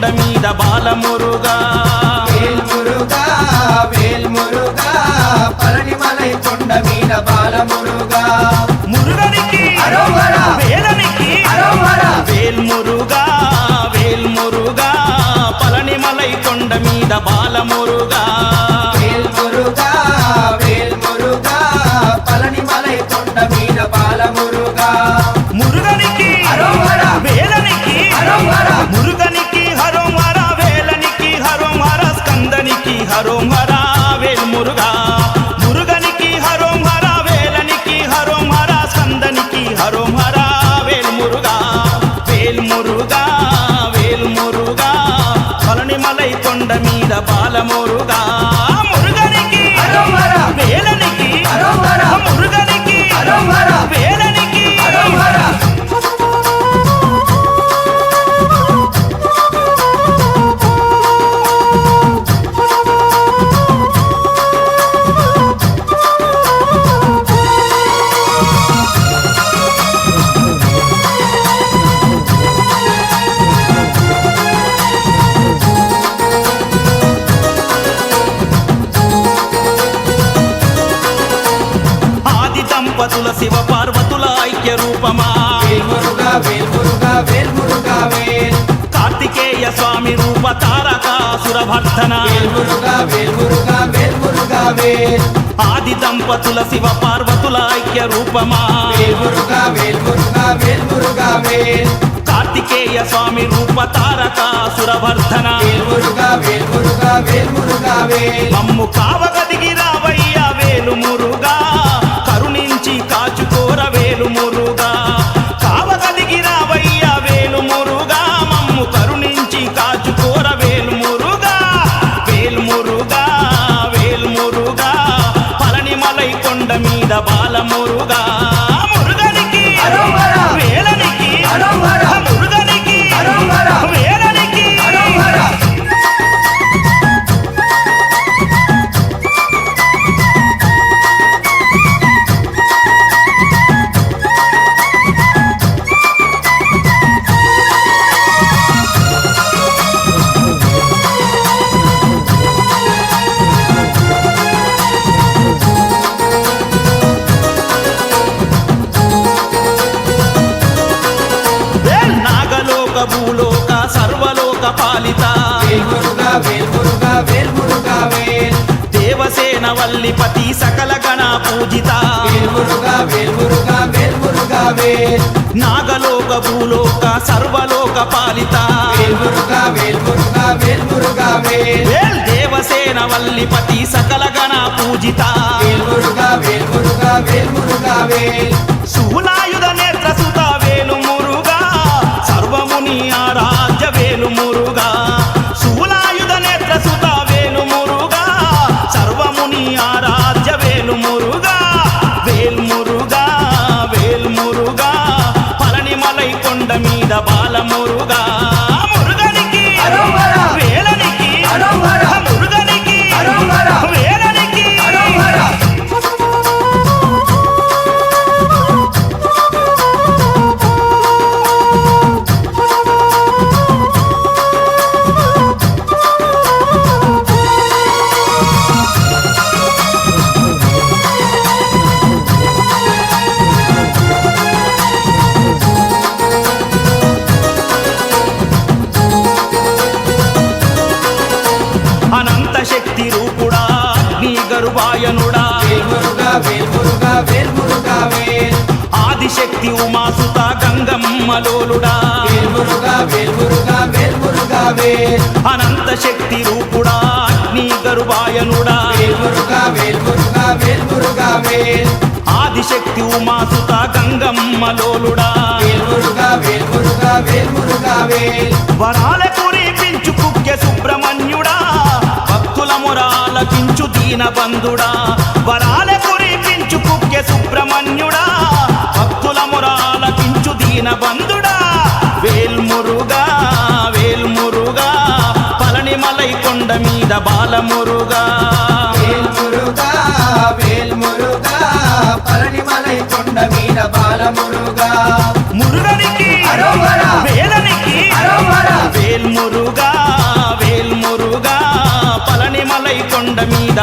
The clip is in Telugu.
కొండ మీద బాలమురుగా. వేల్మురుగా వేల్మురుగా పరణిమలై కొండ మీద కొండ మీద బాల కొండ మీద పాలమోరుగా దేవతుల శివ పార్వతుల ఐక్య రూపమా? కార్తికేయ స్వామి రూప తారకాసుర భర్తన ఆది దంపతుల శివ పార్వతుల ఐక్య రూపమా? కార్తికేయ స్వామి రూప తారకాసుర భర్తన మమ్ము కావగదిగి రావయ్యా వేలు మురు బాల మురుగా వనిత దేవసేన వల్లిపతి సకల గణ పూజిత. నాగలోక భూలోక సర్వలోక పాలిత. దేవసేన వల్లిపతి సకల గణ పూజిత. వేల్ శక్తి ఉమాసుత గంగమ్మలోలుడా అనంత శక్తి రూపుడా నీ గరువాయనుడా ఆదిశక్తి ఉమాసుత గంగమ్మలోలుడా వరాల కురిపించు కుక్య సుబ్రహ్మణ్యుడా. భక్తుల మురాల పించు దీన బంధుడా వేల్మురుగా వేల్మురుగా పలని మలై కొండ మీద బాలమురుగా. వేల్ పలని మలై కొండ మీద మురుగనికి వేలనికి పలని మలై కొండ మీద